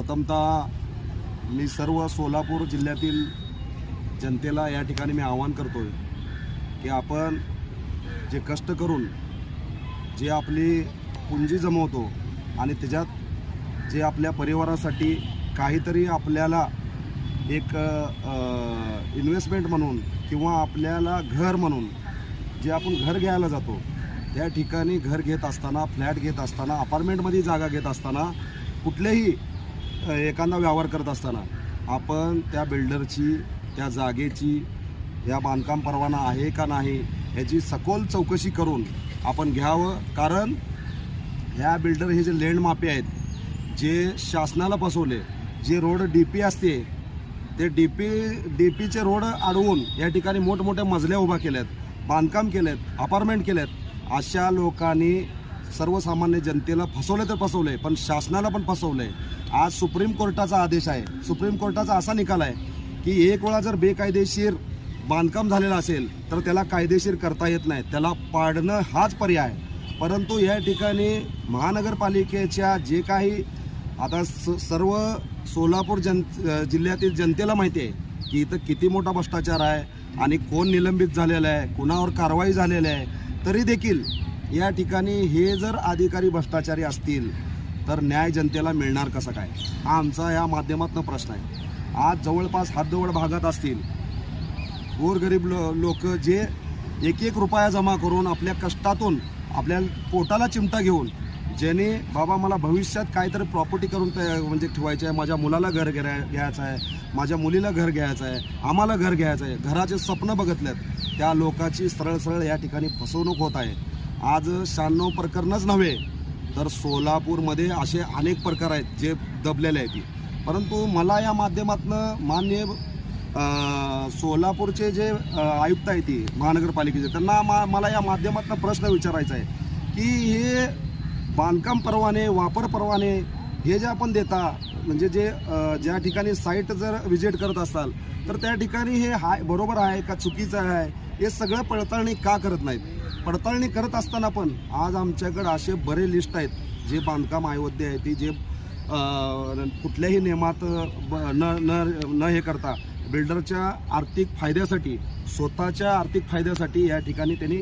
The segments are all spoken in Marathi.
प्रथमतः मी सर्व सोलापूर जिल्ह्यातील जनतेला या ठिकाणी मी आवाहन करतो आहे की आपण जे कष्ट करून जे आपली पुंजी जमवतो आणि त्याच्यात जे आपल्या परिवारासाठी काहीतरी आपल्याला एक इन्व्हेस्टमेंट म्हणून किंवा आपल्याला घर म्हणून जे आपण घर घ्यायला जातो त्या ठिकाणी घर घेत असताना फ्लॅट घेत असताना अपार्टमेंटमध्ये जागा घेत असताना कुठलेही एखादा व्यवहार करत असताना आपण त्या बिल्डरची त्या जागेची या बांधकाम परवाना आहे का नाही याची सखोल चौकशी करून आपण घ्यावं. कारण ह्या बिल्डर हे जे लँड आहेत जे शासनाला बसवले जे रोड डी पी असते ते डी पी डी पीचे रोड अडवून या ठिकाणी मोठमोठ्या मजल्या उभा आहेत बांधकाम केलेत अपार्टमेंट आहेत अशा लोकांनी सर्वसामान्य जनतेला फसवले तर फसवले पण शासनाला पण फसवलंय. आज सुप्रीम कोर्टाचा आदेश आहे. सुप्रीम कोर्टाचा असा निकाल आहे की एक वेळा जर बेकायदेशीर बांधकाम झालेलं असेल तर त्याला कायदेशीर करता येत नाही. त्याला पाडणं हाच पर्याय. परंतु या ठिकाणी महानगरपालिकेच्या जे काही आता स सर्व सोलापूर जन जिल्ह्यातील जनतेला माहिती आहे की इथं किती मोठा भ्रष्टाचार आहे आणि कोण निलंबित झालेलं आहे कुणावर कारवाई झालेली आहे तरी देखील या ठिकाणी हे जर अधिकारी भ्रष्टाचारी असतील तर न्याय जनतेला मिळणार कसं काय? हा आमचा या माध्यमातून प्रश्न आहे. आज जवळपास हातजवळ भागात असतील गोरगरीब लो लोक जे एक एक रुपया जमा करून आपल्या कष्टातून आपल्या पोटाला चिमटा घेऊन ज्याने बाबा मला भविष्यात काहीतरी प्रॉपर्टी करून म्हणजे ठेवायचं आहे माझ्या मुलाला घर घ्या घ्यायचं आहे माझ्या मुलीला घर घ्यायचं आहे आम्हाला घर घ्यायचं आहे घराचे स्वप्न बघितलेत त्या लोकाची सरळ सरळ या ठिकाणी फसवणूक होत आहे. आज शहाण्णव प्रकरणच नव्हे तर सोलापूरमध्ये असे अनेक प्रकार आहेत जे दबलेले आहेत. परंतु मला या माध्यमातनं मान्य सोलापूरचे जे आयुक्त आहेत ती महानगरपालिकेचे त्यांना मा मला या माध्यमातून प्रश्न विचारायचा आहे की हे बांधकाम परवाने वापर परवाने हे जे आपण देता म्हणजे जे ज्या ठिकाणी साईट जर विजिट करत असाल तर त्या ठिकाणी हे हाय बरोबर आहे का चुकीचं आहे हे सगळं पडताळणी का करत नाहीत? पडताळणी करत असताना पण आज आमच्याकडे असे बरे लिस्ट आहेत. जे बांधकाम अयोध्ये आहे ती जे कुठल्याही नियमात ब- न न न हे करता बिल्डरच्या आर्थिक फायद्यासाठी स्वतःच्या आर्थिक फायद्यासाठी या ठिकाणी त्यांनी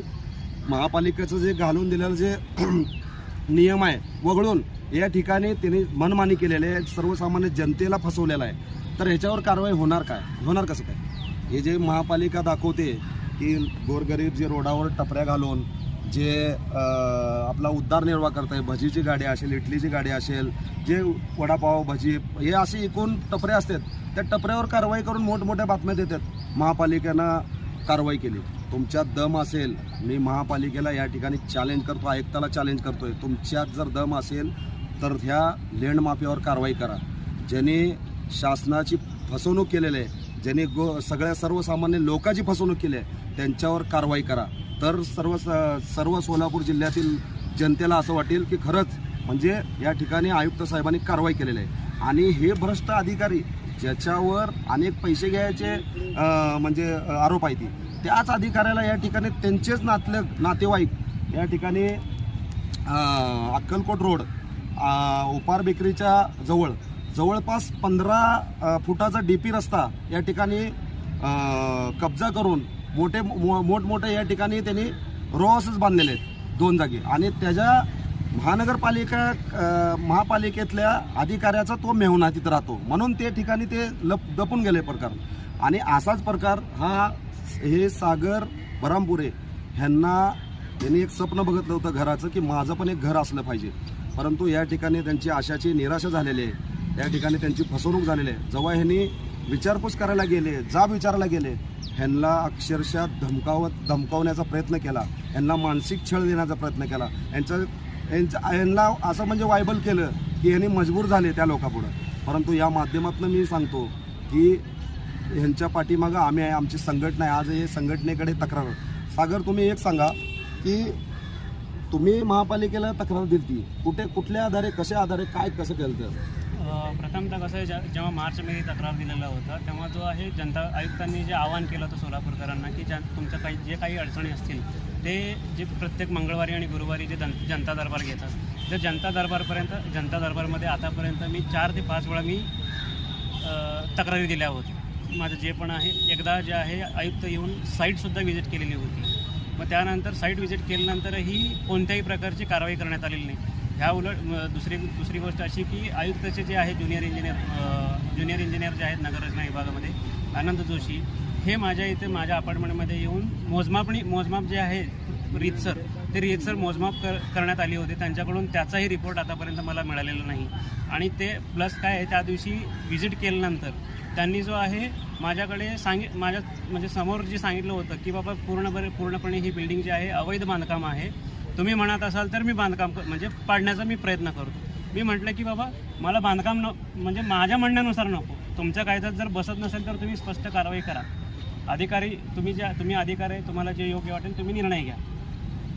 महापालिकेचं जे घालून दिलेलं जे नियम आहे वगळून या ठिकाणी त्यांनी मनमानी केलेली आहे. सर्वसामान्य जनतेला फसवलेलं आहे. तर ह्याच्यावर कारवाई होणार काय? होणार कसं काय? हे जे महापालिका दाखवते की गोरगरीब जे रोडावर टपऱ्या घालून जे आपला उद्धारनिर्वाह करत आहे भजीची गाडी असेल इडलीची गाडी असेल जे वडापाव भजी हे असे एकूण टपरे असतात. त्या टपऱ्यावर कारवाई करून मोठमोठ्या बातम्या देतात. महापालिकेनं कारवाई केली. तुमच्यात दम असेल मी महापालिकेला या ठिकाणी चॅलेंज करतो आयुक्ताला चॅलेंज करतोय. तुमच्यात जर दम असेल तर ह्या लेंडमाफियावर कारवाई करा. ज्यांनी शासनाची फसवणूक केलेली आहे ज्यांनी गो सगळ्या सर्वसामान्य लोकांची फसवणूक केली आहे त्यांच्यावर कारवाई करा. तर सर्व सर्व सोलापूर जिल्ह्यातील जनतेला असं वाटेल की खरंच म्हणजे या ठिकाणी आयुक्त साहेबांनी कारवाई केलेली आहे. आणि हे भ्रष्ट अधिकारी ज्याच्यावर अनेक पैसे घ्यायचे म्हणजे आरोप आहे ती त्याच अधिकाऱ्याला या ठिकाणी त्यांचेच नातले नातेवाईक या ठिकाणी अक्कलकोट रोड उपार बेकरीच्या जवळ जवळपास पंधरा फुटाचा डी पी रस्ता या ठिकाणी कब्जा करून मोठे मो- मोठमोठे या ठिकाणी त्यांनी रोहसच बांधलेले आहेत दोन जागी. आणि त्याच्या महानगरपालिका महापालिकेतल्या अधिकाऱ्याचा तो मेहुणा तिथं राहतो. म्हणून ते ठिकाणी ते लप दपून गेले प्रकार. आणि असाच प्रकार हा हे सागर बरामपुरे ह्यांना त्यांनी एक स्वप्न बघितलं होतं घराचं की माझं पण एक घर असलं पाहिजे. परंतु या ठिकाणी त्यांची आशाची निराशा झालेली आहे. त्या ठिकाणी त्यांची फसवणूक झालेली आहे. जेव्हा ह्यांनी विचारपूस करायला गेले जाब विचारायला गेले ह्यांना अक्षरशः धमकावत धमकावण्याचा प्रयत्न केला. यांना मानसिक छळ देण्याचा प्रयत्न केला. यांचा यांचं यांना असं म्हणजे वायबल केलं की यांनी मजबूर झाले त्या लोकापुढं. परंतु या माध्यमातून मी सांगतो की ह्यांच्या पाठीमागं आम्ही आहे आमची संघटना आहे. आज हे संघटनेकडे तक्रार. सागर तुम्ही एक सांगा की तुम्ही महापालिकेला तक्रार दिली कुठे कुठल्या आधारे कशा आधारे काय कसं केलं तर? प्रथमतः कसं आहे ज्या- जेव्हा मार्चमध्ये तक्रार दिलेला होता तेव्हा जो आहे जनता आयुक्तांनी जे आवाहन केलं होतं सोलापूरकरांना की ज्या तुमच्या काही जे काही अडचणी असतील ते जे प्रत्येक मंगळवारी आणि गुरुवारी जे जनता दरबार घेतात तर जनता दरबारपर्यंत जनता दरबारमध्ये आतापर्यंत मी चार ते पाच वेळा मी तक्रारी दिल्या होत्या. माझं जे पण आहे एकदा जे आहे आयुक्त येऊन साईटसुद्धा व्हिजिट केलेली होती. मग त्यानंतर साईट व्हिजिट केल्यानंतरही कोणत्याही प्रकारची कारवाई करण्यात आलेली नाही. ह्या उलट दुसरी दुसरी गोष्ट अशी की आयुक्ताचे जे आहे ज्युनियर इंजिनियर ज्युनियर इंजिनियर जे आहेत नगररचना विभागामध्ये आनंद जोशी हे माझ्या इथे माझ्या अपार्टमेंटमध्ये येऊन मोजमापणी मोजमाप जे आहे रीतसर ते रीतसर मोजमाप कर करण्यात आली होती. त्यांच्याकडून त्याचाही रिपोर्ट आतापर्यंत मला मिळालेला नाही. आणि ते प्लस काय आहे त्या दिवशी व्हिजिट केल्यानंतर त्यांनी जो आहे माझ्याकडे सांगि माझ्या म्हणजे समोर जे सांगितलं होतं की बाबा पूर्णपणे पूर्णपणे ही बिल्डिंग जी आहे अवैध बांधकाम आहे. तुम्ही म्हणत असाल तर मी बांधकाम क- म्हणजे पाडण्याचा मी प्रयत्न करतो. मी म्हटलं की बाबा मला बांधकाम न म्हणजे माझ्या म्हणण्यानुसार नको. तुमच्या कायद्यात जर बसत नसेल तर तुम्ही स्पष्ट कारवाई करा. अधिकारी तुम्ही ज्या तुम्ही अधिकारी आहे तुम्हाला जे योग्य वाटेल तुम्ही निर्णय घ्या.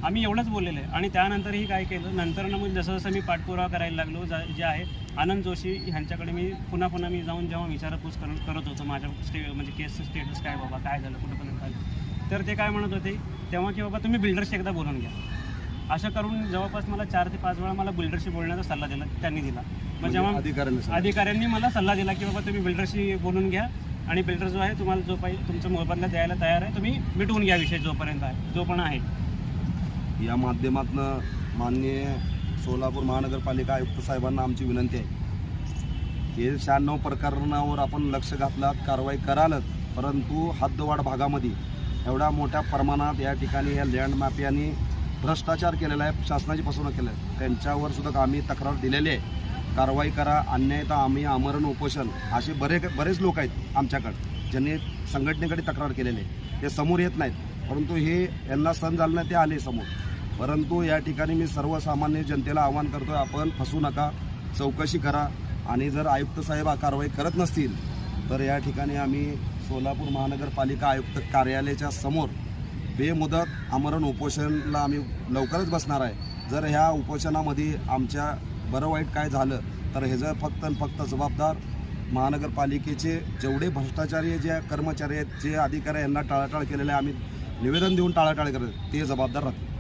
आम्ही एवढंच बोललेलं आहे. आणि त्यानंतरही काय केलं? नंतर ना मग जसं जसं मी पाठपुरावा करायला लागलो जा जे आहे आनंद जोशी ह्यांच्याकडे मी पुन्हा पुन्हा मी जाऊन जेव्हा विचारपूस कर करत होतो माझ्या स्टे म्हणजे केसचं स्टेटस काय बाबा काय झालं कुठंपर्यंत आलं? तर ते काय म्हणत होते तेव्हा की बाबा तुम्ही बिल्डरशी एकदा बोलून घ्या. असं करून जवळपास मला चार ते पाच वेळा मला बिल्डरशी बोलण्याचा सल्ला दिला त्यांनी दिला. मग म्हणजे जेव्हा अधिकाऱ्यांनी मला सल्ला दिला की बाबा तुम्ही बिल्डरशी बोलून घ्या आणि बिल्डर जो आहे तुम्हाला जो पाहिजे तुमचा मोबदला द्यायला तयार आहे तुम्ही मिटवून घ्या विषय जोपर्यंत आहे जो पण आहे. या माध्यमातून माननीय सोलापूर महानगरपालिका आयुक्त साहेबांना आमची विनंती आहे. हे शहाण्णव प्रकरणावर आपण लक्ष घातलात कारवाई करालच परंतु हद्दवाढ भागामध्ये एवढ्या मोठ्या प्रमाणात या ठिकाणी या लँड माफियांनी भ्रष्टाचार केलेला आहे शासनाची फसवणूक केलं आहे. त्यांच्यावर सुद्धा आम्ही तक्रार दिलेली आहे. कारवाई करा अन्याय तर आम्ही आमरण उपोषण असे बरे बरेच लोक आहेत आमच्याकडे ज्यांनी संघटनेकडे तक्रार केलेली आहे. ते समोर येत नाहीत. परंतु हे यांना सण झालं नाही ते आले समोर. परंतु या ठिकाणी मी सर्वसामान्य जनतेला आवाहन करतो आपण फसू नका चौकशी करा आणि जर आयुक्त साहेब हा कारवाई करत नसतील तर या ठिकाणी आम्ही सोलापूर महानगरपालिका आयुक्त कार्यालयाच्या समोर बेमुदत आमरण उपोषणला आम्ही लवकरच बसणार आहे. जर ह्या उपोषणामध्ये आमच्या बरं वाईट काय झालं तर ह्याचं फक्त आणि फक्त जबाबदार महानगरपालिकेचे जेवढे भ्रष्टाचारी जे कर्मचारी आहेत जे अधिकारी यांना टाळाटाळ केलेले आहे आम्ही निवेदन देऊन टाळाटाळ करत ते जबाबदार राहतील.